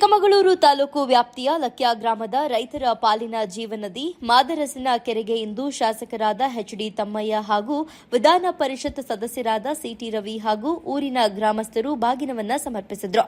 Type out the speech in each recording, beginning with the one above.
ಚಿಕ್ಕಮಗಳೂರು ತಾಲೂಕು ವ್ಯಾಪ್ತಿಯ ಲಕ್ಯ ಗ್ರಾಮದ ರೈತರ ಪಾಲಿನ ಜೀವನದಿ ಮಾದರಸಿನ ಕೆರೆಗೆ ಇಂದು ಶಾಸಕರಾದ ಎಚ್ಡಿ ತಮ್ಮಯ್ಯ ಹಾಗೂ ವಿಧಾನ ಪರಿಷತ್ ಸದಸ್ಯರಾದ ಸಿಟಿ ರವಿ ಹಾಗೂ ಊರಿನ ಗ್ರಾಮಸ್ಥರು ಬಾಗಿನವನ್ನ ಸಮರ್ಪಿಸಿದ್ರು.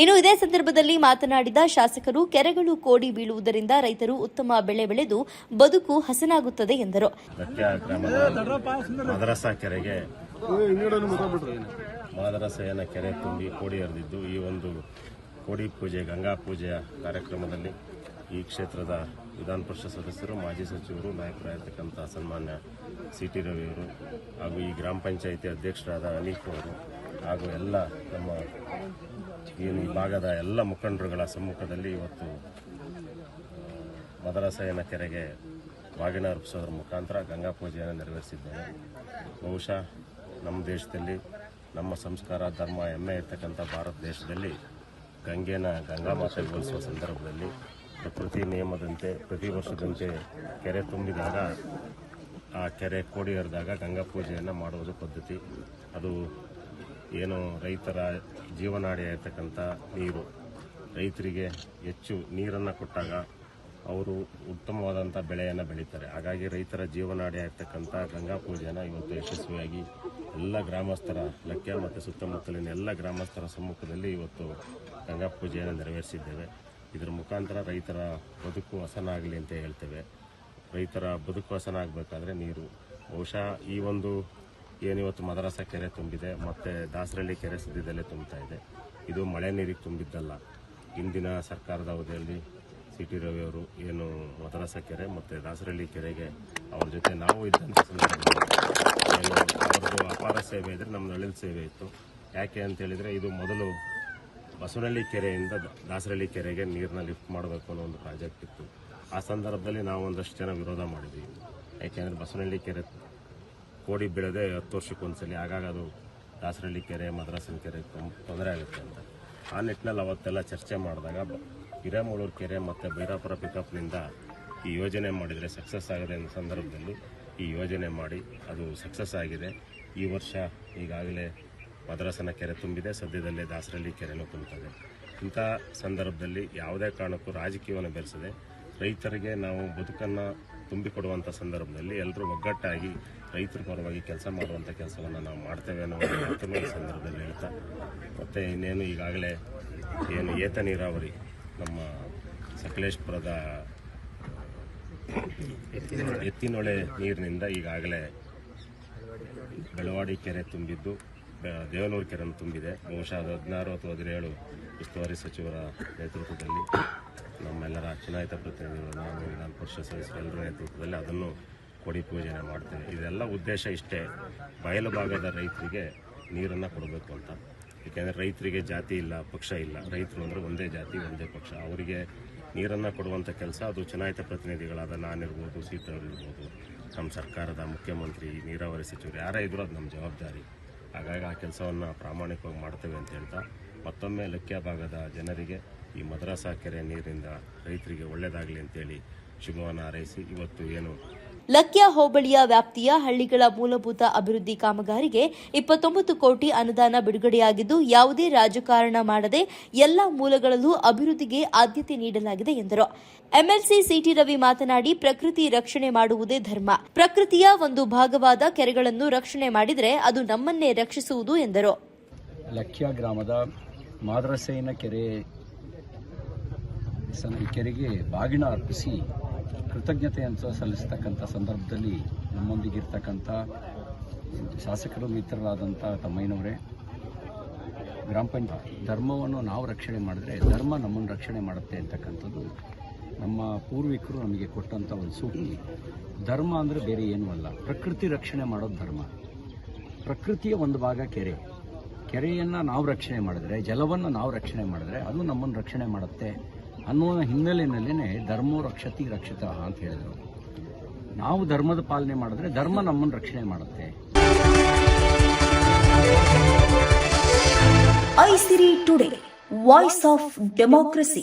ಇನ್ನು ಇದೇ ಸಂದರ್ಭದಲ್ಲಿ ಮಾತನಾಡಿದ ಶಾಸಕರು, ಕೆರೆಗಳು ಕೋಡಿ ಬೀಳುವುದರಿಂದ ರೈತರು ಉತ್ತಮ ಬೆಳೆ ಬೆಳೆದು ಬದುಕು ಹಸನಾಗುತ್ತದೆ ಎಂದರು. ಮದರಸ ಕೆರೆಗೆ ಕೆರೆ ತುಂಬಿ ಕೋಡಿ ಹರಿದಿದ್ದು, ಈ ಒಂದು ಕೋಡಿ ಪೂಜೆ, ಗಂಗಾ ಪೂಜೆಯ ಕಾರ್ಯಕ್ರಮದಲ್ಲಿ ಈ ಕ್ಷೇತ್ರದ ವಿಧಾನ ಪರಿಷತ್ ಸದಸ್ಯರು, ಮಾಜಿ ಸಚಿವರು, ನಾಯಕರಾಗಿರ್ತಕ್ಕಂಥ ಸನ್ಮಾನ್ಯ ಸಿ ಟಿ ರವಿಯವರು ಹಾಗೂ ಈ ಗ್ರಾಮ ಪಂಚಾಯಿತಿ ಅಧ್ಯಕ್ಷರಾದ ಅನೀಕ್ ಅವರು ಹಾಗೂ ಎಲ್ಲ ನಮ್ಮ ಏನು ಈ ಭಾಗದ ಎಲ್ಲ ಮುಖಂಡರುಗಳ ಸಮ್ಮುಖದಲ್ಲಿ ಇವತ್ತು ಮದರಸಯನ ಕೆರೆಗೆ ಬಾಗಿನ ಅರ್ಪಿಸೋದ್ರ ಮುಖಾಂತರ ಗಂಗಾ ಪೂಜೆಯನ್ನು ನೆರವೇರಿಸಿದ್ದೇವೆ. ಬಹುಶಃ ನಮ್ಮ ದೇಶದಲ್ಲಿ ನಮ್ಮ ಸಂಸ್ಕಾರ, ಧರ್ಮ, ಹೆಮ್ಮೆ ಇರ್ತಕ್ಕಂಥ ಭಾರತ ದೇಶದಲ್ಲಿ ಗಂಗೆನ ಗಂಗಾ ಮಾತೆ ಸಂದರ್ಭದಲ್ಲಿ ಪ್ರಕೃತಿ ನಿಯಮದಂತೆ, ಪ್ರತಿ ವರ್ಷದಂತೆ ಕೆರೆ ತುಂಬಿದಾಗ, ಆ ಕೆರೆ ಕೋಡಿ ಹರಿದಾಗ ಗಂಗಾ ಪೂಜೆಯನ್ನು ಮಾಡುವುದು ಪದ್ಧತಿ. ಅದು ಏನು ರೈತರ ಜೀವನಾಡಿ ಇರ್ತಕ್ಕಂಥ ನೀರು. ರೈತರಿಗೆ ಹೆಚ್ಚು ನೀರನ್ನು ಕೊಟ್ಟಾಗ ಅವರು ಉತ್ತಮವಾದಂಥ ಬೆಳೆಯನ್ನು ಬೆಳೀತಾರೆ. ಹಾಗಾಗಿ ರೈತರ ಜೀವನಾಡಿ ಆಗ್ತಕ್ಕಂಥ ಗಂಗಾ ಪೂಜೆಯನ್ನು ಇವತ್ತು ಯಶಸ್ವಿಯಾಗಿ ಎಲ್ಲ ಗ್ರಾಮಸ್ಥರ ಲಕ್ಕೆ ಮತ್ತು ಸುತ್ತಮುತ್ತಲಿನ ಎಲ್ಲ ಗ್ರಾಮಸ್ಥರ ಸಮ್ಮುಖದಲ್ಲಿ ಇವತ್ತು ಗಂಗಾ ಪೂಜೆಯನ್ನು ನೆರವೇರಿಸಿದ್ದೇವೆ. ಇದರ ಮುಖಾಂತರ ರೈತರ ಬದುಕು ಹಸನಾಗಲಿ ಅಂತ ಹೇಳ್ತೇವೆ. ರೈತರ ಬದುಕು ಹಸನಾಗಬೇಕಾದ್ರೆ ನೀರು. ಬಹುಶಃ ಈ ಒಂದು ಏನಿವತ್ತು ಮದರಸ ಕೆರೆ ತುಂಬಿದೆ, ಮತ್ತು ದಾಸರಳ್ಳಿ ಕೆರೆ ಸದ್ಯದಲ್ಲೇ ತುಂಬ್ತಾ ಇದೆ. ಇದು ಮಳೆ ನೀರಿಗೆ ತುಂಬಿದ್ದಲ್ಲ. ಇಂದಿನ ಸರ್ಕಾರದ ಅವಧಿಯಲ್ಲಿ ಸಿ ಟಿ ರವಿಯವರು ಏನು ಮದರಸ ಕೆರೆ ಮತ್ತು ದಾಸರಳ್ಳಿ ಕೆರೆಗೆ ಅವ್ರ ಜೊತೆ ನಾವು ಇದ್ದಂಥ ಸಂದರ್ಭದಲ್ಲಿ ಏನು ಅವ್ರದ್ದು ಅಪಾರ ಸೇವೆ ಇದ್ದರೆ ನಮ್ಮ ನಳಿನ ಸೇವೆ ಇತ್ತು. ಯಾಕೆ ಅಂತೇಳಿದರೆ ಇದು ಮೊದಲು ಬಸವನಹಳ್ಳಿ ಕೆರೆಯಿಂದ ದಾಸರಳ್ಳಿ ಕೆರೆಗೆ ನೀರನ್ನ ಲಿಫ್ಟ್ ಮಾಡಬೇಕು ಅನ್ನೋ ಒಂದು ಪ್ರಾಜೆಕ್ಟ್ ಇತ್ತು. ಆ ಸಂದರ್ಭದಲ್ಲಿ ನಾವು ಒಂದಷ್ಟು ಜನ ವಿರೋಧ ಮಾಡಿದ್ವಿ. ಯಾಕೆಂದರೆ ಬಸವನಹಳ್ಳಿ ಕೆರೆ ಕೋಡಿ ಬೀಳದೆ ಹತ್ತು ವರ್ಷಕ್ಕೊಂದ್ಸಲಿ ಆಗಾಗ ಅದು ದಾಸರಳ್ಳಿ ಕೆರೆ, ಮದ್ರಾಸಿನ ಕೆರೆ ತೊಂದರೆ ಆಗುತ್ತೆ ಅಂತ. ಆ ನಿಟ್ಟಿನಲ್ಲಿ ಅವತ್ತೆಲ್ಲ ಚರ್ಚೆ ಮಾಡಿದಾಗ ಹಿರೇಮೂಳೂರು ಕೆರೆ ಮತ್ತು ಬೈರಾಪುರ ಪಿಕಪ್ನಿಂದ ಈ ಯೋಜನೆ ಮಾಡಿದರೆ ಸಕ್ಸಸ್ ಆಗಿದೆ ಅನ್ನೋ ಸಂದರ್ಭದಲ್ಲಿ ಈ ಯೋಜನೆ ಮಾಡಿ ಅದು ಸಕ್ಸಸ್ ಆಗಿದೆ. ಈ ವರ್ಷ ಈಗಾಗಲೇ ಮದ್ರಾಸನ ಕೆರೆ ತುಂಬಿದೆ, ಸದ್ಯದಲ್ಲೇ ದಾಸರಳ್ಳಿ ಕೆರೆನೂ ತುಂಬುತ್ತದೆ ಇಂಥ ಸಂದರ್ಭದಲ್ಲಿ ಯಾವುದೇ ಕಾರಣಕ್ಕೂ ರಾಜಕೀಯವನ್ನು ಬೆರೆಸದೆ ರೈತರಿಗೆ ನಾವು ಬದುಕನ್ನು ತುಂಬಿಕೊಡುವಂಥ ಸಂದರ್ಭದಲ್ಲಿ ಎಲ್ಲರೂ ಒಗ್ಗಟ್ಟಾಗಿ ರೈತರ ಪರವಾಗಿ ಕೆಲಸ ಮಾಡುವಂಥ ಕೆಲಸವನ್ನು ನಾವು ಮಾಡ್ತೇವೆ ಅನ್ನೋ ಮಾತನ್ನು ಈ ಸಂದರ್ಭದಲ್ಲಿ ಹೇಳ್ತಾ, ಮತ್ತು ಇನ್ನೇನು ಈಗಾಗಲೇ ಏನು ಏತ ನೀರಾವರಿ ನಮ್ಮ ಸಕಲೇಶ್ಪುರದ ಎತ್ತಿನೊಳೆ ನೀರಿನಿಂದ ಈಗಾಗಲೇ ಬೆಳವಾಡಿ ಕೆರೆ ತುಂಬಿದ್ದು ದೇವನೂರು ಕೆರೆಯನ್ನು ತುಂಬಿದೆ. ಬಹುಶಃ ಅದು ಹದಿನಾರು ಅಥವಾ ಹದಿನೇಳು ಉಸ್ತುವಾರಿ ಸಚಿವರ ನೇತೃತ್ವದಲ್ಲಿ ನಮ್ಮೆಲ್ಲರ ಚುನಾಯಿತ ಪ್ರತಿನಿಧಿಗಳು ನಾನು ವಿಧಾನ ಪರಿಷತ್ ಸದಸ್ಯರೆಲ್ಲರ ನೇತೃತ್ವದಲ್ಲಿ ಅದನ್ನು ಕೊಡಿ ಪೂಜೆನೆ ಮಾಡ್ತೇವೆ. ಇದೆಲ್ಲ ಉದ್ದೇಶ ಇಷ್ಟೇ. ಬಯಲು ಭಾಗದ ರೈತರಿಗೆ ನೀರನ್ನು ಕೊಡಬೇಕು ಅಂತ. ಏಕೆಂದರೆ ರೈತರಿಗೆ ಜಾತಿ ಇಲ್ಲ, ಪಕ್ಷ ಇಲ್ಲ. ರೈತರು ಅಂದರೆ ಒಂದೇ ಜಾತಿ, ಒಂದೇ ಪಕ್ಷ. ಅವರಿಗೆ ನೀರನ್ನು ಕೊಡುವಂಥ ಕೆಲಸ ಅದು ಚುನಾಯಿತ ಪ್ರತಿನಿಧಿಗಳಾದ ನಾನಿರ್ಬೋದು ಸೀತವ್ರಿರ್ಬೋದು ನಮ್ಮ ಸರ್ಕಾರದ ಮುಖ್ಯಮಂತ್ರಿ, ನೀರಾವರಿ ಸಚಿವರು, ಯಾರೇ ಇದ್ದರೂ ಅದು ನಮ್ಮ ಜವಾಬ್ದಾರಿ. ಹಾಗಾಗಿ ಆ ಕೆಲಸವನ್ನು ಪ್ರಾಮಾಣಿಕವಾಗಿ ಮಾಡ್ತೇವೆ ಅಂತ ಹೇಳ್ತಾ ಮತ್ತೊಮ್ಮೆ ಲಕ್ಯ ಭಾಗದ ಜನರಿಗೆ ಈ ಮದ್ರಾಸ ಕೆರೆ ನೀರಿಂದ ರೈತರಿಗೆ ಒಳ್ಳೆಯದಾಗಲಿ ಅಂತೇಳಿ ಶುಭವನ್ನು ಹಾರೈಸಿ ಇವತ್ತು ಏನು ಲಕ್ಯ ಹೋಬಳಿಯ ವ್ಯಾಪ್ತಿಯ ಹಳ್ಳಿಗಳ ಮೂಲಭೂತ ಅಭಿವೃದ್ಧಿ ಕಾಮಗಾರಿಗೆ ಇಪ್ಪತ್ತೊಂಬತ್ತು ಕೋಟಿ ಅನುದಾನ ಬಿಡುಗಡೆಯಾಗಿದ್ದು, ಯಾವುದೇ ರಾಜಕಾರಣ ಮಾಡದೆ ಎಲ್ಲಾ ಮೂಲಗಳಲ್ಲೂ ಅಭಿವೃದ್ಧಿಗೆ ಆದ್ಯತೆ ನೀಡಲಾಗಿದೆ ಎಂದರು. ಎಂಎಲ್ಸಿ ಸಿಟಿ ರವಿ ಮಾತನಾಡಿ, ಪ್ರಕೃತಿ ರಕ್ಷಣೆ ಮಾಡುವುದೇ ಧರ್ಮ. ಪ್ರಕೃತಿಯ ಒಂದು ಭಾಗವಾದ ಕೆರೆಗಳನ್ನು ರಕ್ಷಣೆ ಮಾಡಿದರೆ ಅದು ನಮ್ಮನ್ನೇ ರಕ್ಷಿಸುವುದು ಎಂದರು. ಲಕ್ಯ ಗ್ರಾಮದ ಮಾದ್ರಸೇನ ಕೆರೆ ಕೆರೆಗೆ ಬಾಗಿನ ಅರ್ಪಿಸಿ ಕೃತಜ್ಞತೆಯನ್ನು ಸಲ್ಲಿಸ್ತಕ್ಕಂಥ ಸಂದರ್ಭದಲ್ಲಿ ನಮ್ಮೊಂದಿಗಿರ್ತಕ್ಕಂಥ ಶಾಸಕರು ಮಿತ್ರರಾದಂಥ ತಮ್ಮಯ್ಯನವರೇ, ಗ್ರಾಮ ಪಂಚಾಯತ್ ಧರ್ಮವನ್ನು ನಾವು ರಕ್ಷಣೆ ಮಾಡಿದ್ರೆ ಧರ್ಮ ನಮ್ಮನ್ನು ರಕ್ಷಣೆ ಮಾಡುತ್ತೆ ಅಂತಕ್ಕಂಥದ್ದು ನಮ್ಮ ಪೂರ್ವಿಕರು ನಮಗೆ ಕೊಟ್ಟಂಥ ಒಂದು ಸೂಕ್ತಿ. ಧರ್ಮ ಅಂದರೆ ಬೇರೆ ಏನೂ ಅಲ್ಲ. ಪ್ರಕೃತಿ ರಕ್ಷಣೆ ಮಾಡೋದು ಧರ್ಮ. ಪ್ರಕೃತಿಯ ಒಂದು ಭಾಗ ಕೆರೆ. ಕೆರೆಯನ್ನು ನಾವು ರಕ್ಷಣೆ ಮಾಡಿದ್ರೆ, ಜಲವನ್ನು ನಾವು ರಕ್ಷಣೆ ಮಾಡಿದ್ರೆ ಅದು ನಮ್ಮನ್ನು ರಕ್ಷಣೆ ಮಾಡುತ್ತೆ. ಅನ್ನೋ ಹಿನ್ನೆಲೆಯಲ್ಲೇ ಧರ್ಮೋ ರಕ್ಷತಿ ರಕ್ಷಿತ ಅಂತ ಹೇಳಿದರು. ನಾವು ಧರ್ಮದ ಪಾಲನೆ ಮಾಡಿದ್ರೆ ಧರ್ಮ ನಮ್ಮನ್ನು ರಕ್ಷಣೆ ಮಾಡುತ್ತೆ. Aisiri today voice of democracy